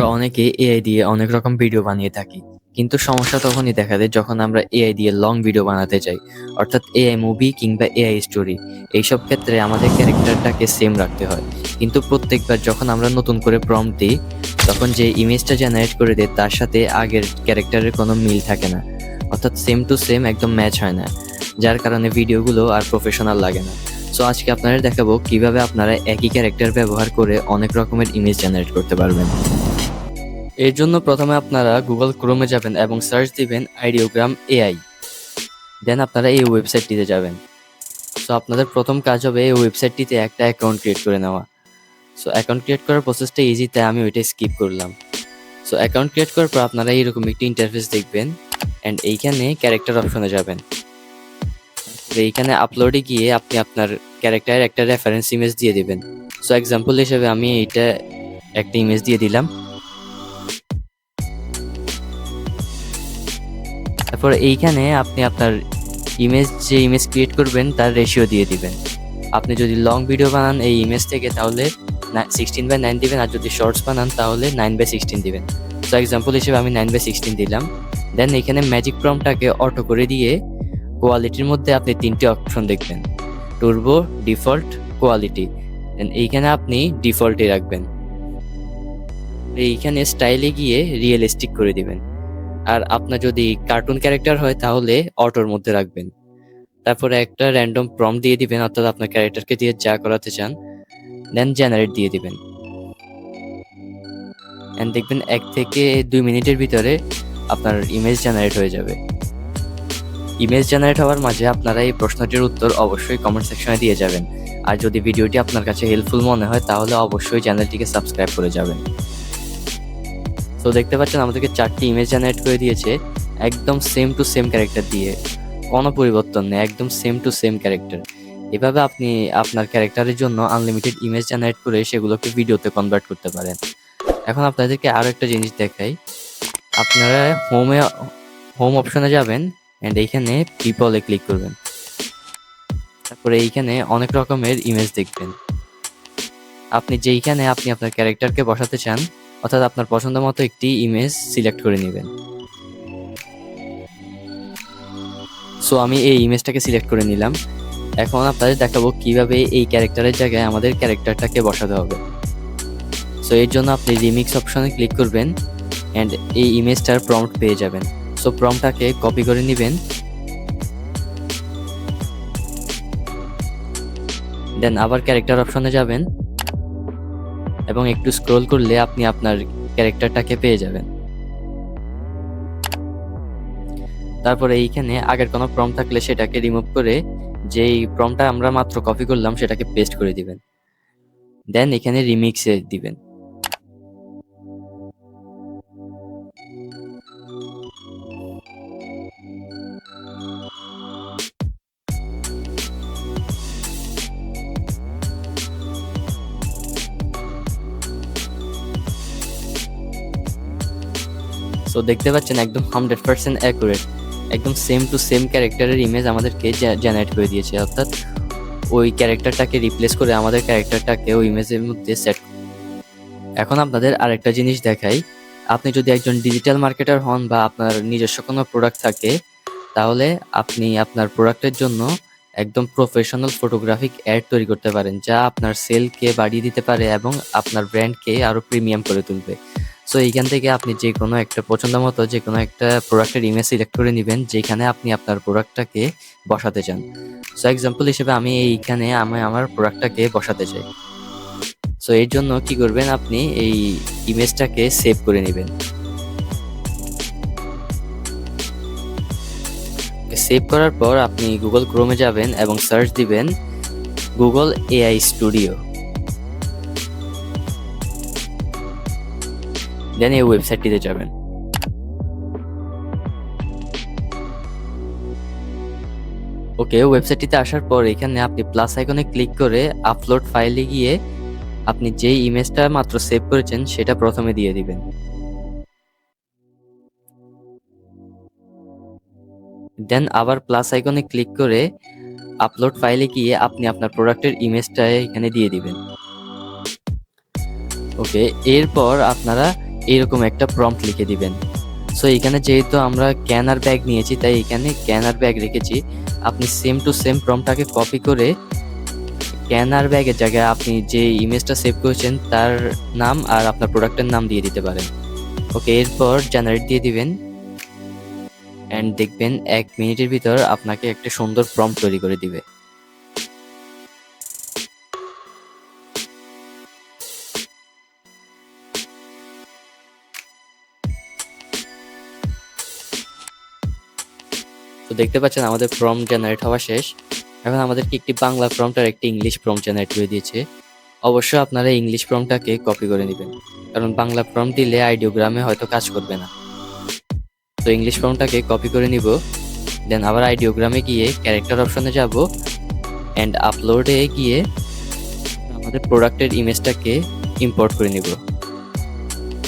আমরা অনেকে এআই দিয়ে অনেক রকম ভিডিও বানিয়ে থাকি। কিন্তু সমস্যা তখনই দেখা দেয় যখন আমরা এআই দিয়ে লং ভিডিও বানাতে চাই অর্থাৎ এআই মুভি কিংবা এআই স্টোরি এইসব ক্ষেত্রে আমাদের ক্যারেক্টারটাকে সেম রাখতে হয়। কিন্তু প্রত্যেকবার যখন আমরা নতুন করে প্রম্পট দিই, তখন যে ইমেজটা জেনারেট করে দেয়, তার সাথে আগের ক্যারেক্টারের কোনো মিল থাকে না। অর্থাৎ সেম টু সেম একদম ম্যাচ হয় না। যার কারণে ভিডিওগুলো আর প্রফেশনাল লাগে না। সো আজকে আপনারা দেখাবো কীভাবে আপনারা একই ক্যারেক্টার ব্যবহার করে অনেক রকমের ইমেজ জেনারেট করতে পারবেন। এর জন্য প্রথমে আপনারা গুগল ক্রোমে যাবেন এবং সার্চ দিবেন আইডিওগ্রাম এআই দেন আপনারা এই ওয়েবসাইটটিতে যাবেন। সো আপনাদের প্রথম কাজ হবে এই ওয়েবসাইটটিতে একটা অ্যাকাউন্ট ক্রিয়েট করে নেওয়া। সো অ্যাকাউন্ট ক্রিয়েট করার প্রসেসটা ইজি তাই আমি ওইটা স্কিপ করলাম। সো অ্যাকাউন্ট ক্রিয়েট করার পর আপনারা এইরকম একটি ইন্টারফেস দেখবেন অ্যান্ড এইখানে ক্যারেক্টার অপশনে যাবেন। এইখানে আপলোডে গিয়ে আপনি আপনার ক্যারেক্টারের একটা রেফারেন্স ইমেজ দিয়ে দিবেন। সো এক্সাম্পল হিসেবে আমি এইটা একটা ইমেজ দিয়ে দিলাম। তারপর এইখানে আপনি আপনার ইমেজ যে ইমেজ ক্রিয়েট করবেন, তার রেশিও দিয়ে দিবেন। আপনি যদি লং ভিডিও বানান এই ইমেজ থেকে, তাহলে সিক্সটিন বাই নাইন দিবেন, আর যদি শর্টস বানান, তাহলে নাইন বাই সিক্সটিন দিবেন। সো এক্সাম্পল হিসেবে আমি নাইন বাই সিক্সটিন দিলাম। দেন এখানে ম্যাজিক প্রমটাকে অটো করে দিয়ে কোয়ালিটির মধ্যে আপনি তিনটি অপশন দেখবেন। টুরবো ডিফল্ট কোয়ালিটি দেন এইখানে আপনি ডিফল্টে রাখবেন। এইখানে স্টাইলে গিয়ে রিয়েলিস্টিক করে দিবেন। আর আপনার যদি কার্টুন ক্যারেক্টার হয়, তাহলে অটোর মধ্যে রাখবেন। তারপরে একটা র্যান্ডম প্রম দিয়ে দিবেন, অর্থাৎ আপনার ক্যারেক্টারকে দিয়ে যা করাতে চান দেন জেনারেট দিয়ে দিবেন। অ্যান্ড দেখবেন এক থেকে দুই মিনিটের ভিতরে আপনার ইমেজ জেনারেট হয়ে যাবে। ইমেজ জেনারেট হওয়ার মাঝে আপনারা এই প্রশ্নটির উত্তর অবশ্যই কমেন্ট সেকশনে দিয়ে যাবেন। আর যদি ভিডিওটি আপনার কাছে হেল্পফুল মনে হয়, তাহলে অবশ্যই চ্যানেলটিকে সাবস্ক্রাইব করে যাবেন। তো দেখতে পাচ্ছেন আমাদেরকে চারটি ইমেজ জেনারেট করে দিয়েছে, একদম সেম টু সেম ক্যারেক্টার দিয়ে। কোনো পরিবর্তন নেই, একদম সেম টু সেম ক্যারেক্টার এভাবে আপনি আপনার ক্যারেক্টারের জন্য আনলিমিটেড ইমেজ জেনারেট করে সেগুলোকে ভিডিওতে কনভার্ট করতে পারেন। এখন আপনাদেরকে আরও একটা জিনিস দেখাই। আপনারা হোমে হোম অপশনে যাবেন অ্যান্ড এইখানে পিপলে ক্লিক করবেন। তারপরে এইখানে অনেক রকমের ইমেজ দেখবেন। আপনি যেইখানে আপনি আপনার ক্যারেক্টারকে বসাতে চান অর্থাৎ আপনার পছন্দ মতো একটি ইমেজ সিলেক্ট করে নেবেন। সো আমি এই ইমেজটাকে সিলেক্ট করে নিলাম। এখন আপনাদের দেখাবো কীভাবে এই ক্যারেক্টারের জায়গায় আমাদের ক্যারেক্টারটাকে বসাতে হবে। সো এর জন্য আপনি রিমিক্স অপশনে ক্লিক করবেন অ্যান্ড এই ইমেজটার প্রম্পট পেয়ে যাবেন। সো প্রম্পটটাকে কপি করে নেবেন। দেন আবার ক্যারেক্টার অপশনে যাবেন। এবং একটু স্ক্রোল করলে আপনি আপনার ক্যারেক্টারটাকে পেয়ে যাবেন। তারপরে এইখানে আগের কোনো প্রম থাকলে সেটাকে রিমুভ করে যেই প্রমটা আমরা মাত্র কপি করলাম, সেটাকে পেস্ট করে দিবেন। দেন এখানে রিমিক্সে দিবেন। সো দেখতে পাচ্ছেন একদম হান্ড্রেড পার্সেন্ট অ্যাকুরেট একদম সেম টু সেম ক্যারেক্টারের ইমেজ আমাদেরকে জেনারেট করে দিয়েছে। অর্থাৎ ওই ক্যারেক্টারটাকে রিপ্লেস করে আমাদের ক্যারেক্টারটাকে ওই ইমেজের মধ্যে সেট এখন আপনাদের আরেকটা জিনিস দেখাই। আপনি যদি একজন ডিজিটাল মার্কেটার হন বা আপনার নিজস্ব কোনো প্রোডাক্ট থাকে, তাহলে আপনি আপনার প্রোডাক্টের জন্য একদম প্রফেশনাল ফটোগ্রাফিক অ্যাড তৈরি করতে পারেন, যা আপনার সেলকে বাড়িয়ে দিতে পারে এবং আপনার ব্র্যান্ডকে আরও প্রিমিয়াম করে তুলবে। সো এইখান থেকে আপনি যে কোনো একটা পছন্দ মতো যে কোনো একটা প্রোডাক্টের ইমেজ সিলেক্ট করে নেবেন, যেখানে আপনি আপনার প্রোডাক্টটাকে বসাতে চান। সো এক্সাম্পল হিসেবে আমি এইখানে আমি আমার প্রোডাক্টটাকে বসাতে চাই। সো এর জন্য কি করবেন আপনি? এই ইমেজটাকে সেভ করে নেবেন। সেভ করার পর আপনি গুগল ক্রোমে যাবেন এবং সার্চ দিবেন গুগল এআই স্টুডিও দেন এই ওয়েবসাইটটিতে যাবেন। ওকে, ওয়েবসাইটটিতে আসার পর এখানে আপনি প্লাস আইকনে ক্লিক করে আপলোড ফাইলে গিয়ে আপনি যেই ইমেজটা মাত্র সেভ করেছেন, সেটা প্রথমে দিয়ে দিবেন। দেন আবার প্লাস আইকনে ক্লিক করে আপলোড ফাইলে গিয়ে আপনি আপনার প্রোডাক্টের ইমেজটা এখানে দিয়ে দিবেন। ওকে, এরপর আপনারা এইরকম একটা প্রম্পট লিখে দিবেন। সো এখানে যেহেতু আমরা ক্যানার ব্যাগ নিয়েছি, তাই এখানে ক্যানার ব্যাগ রেখেছি। আপনি সেম টু সেম প্রম্পটটাকে কপি করে ক্যানার ব্যাগের জায়গায় আপনি যে ইমেজটা সেভ করেছেন, তার নাম আর আপনার প্রোডাক্টের নাম দিয়ে দিতে পারেন। ওকে এরপর জেনারেট দিয়ে দিবেন। অ্যান্ড দেখবেন এক মিনিটের ভিতর আপনাকে একটা সুন্দর প্রম্পট তৈরি করে দিবে। তো দেখতে পাচ্ছেন আমাদের ফর্ম জেনারেট হওয়া শেষ। এখন আমাদেরকে একটি বাংলা প্রম্পট আর একটি ইংলিশ প্রম্পট জেনারেট করে দিয়েছে। অবশ্যই আপনারা ইংলিশ প্রম্পটটাকে কপি করে নেবেন। কারণ বাংলা প্রম্পট দিলে আইডিওগ্রামে হয়তো কাজ করবে না। তো ইংলিশ প্রম্পটটাকে কপি করে নিব। দেন আবার আইডিওগ্রামে গিয়ে ক্যারেক্টার অপশনে যাব। অ্যান্ড আপলোডে গিয়ে আমাদের প্রোডাক্টের ইমেজটাকে ইম্পোর্ট করে নিব।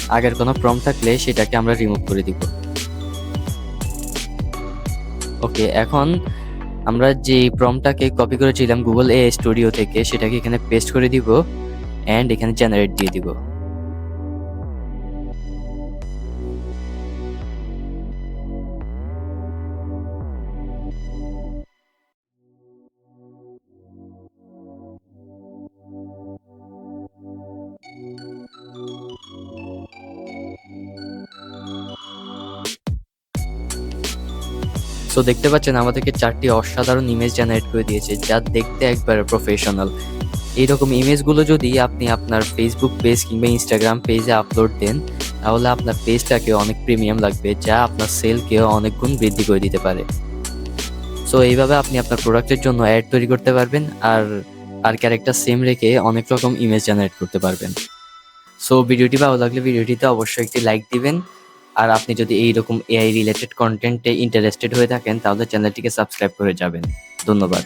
আগের কোনো প্রম থাকলে সেটাকে আমরা রিমুভ করে দিব। ওকে এখন আমরা যে প্রমটাকে কপি করেছিলাম গুগল এ স্টুডিও থেকে, সেটাকে এখানে পেস্ট করে দিব অ্যান্ড এখানে জেনারেট দিয়ে দিব। সো দেখতে পাচ্ছেন, আমাদেরকে চারটি অসাধারণ ইমেজ জেনারেট করে দিয়েছে, যা দেখতে একবারে প্রফেশনাল এইরকম ইমেজগুলো যদি আপনি আপনার ফেসবুক পেজ কিংবা ইনস্টাগ্রাম পেজে আপলোড দেন, তাহলে আপনার পেজটাকে অনেক প্রিমিয়াম লাগবে, যা আপনার সেলকেও অনেক গুণ বৃদ্ধি করে দিতে পারে। সো এইভাবে আপনি আপনার প্রোডাক্টের জন্য অ্যাড তৈরি করতে পারবেন, আর আর ক্যারেক্টার সেম রেখে অনেক রকম ইমেজ জেনারেট করতে পারবেন। সো ভিডিওটি ভালো লাগলে ভিডিওটিতে অবশ্যই একটি লাইক দিবেন আর আপনি যদি এইরকম এআই রিলেটেড কন্টেন্টে ইন্টারেস্টেড হয়ে থাকেন, তাহলে চ্যানেলটিকে সাবস্ক্রাইব করে যাবেন। ধন্যবাদ।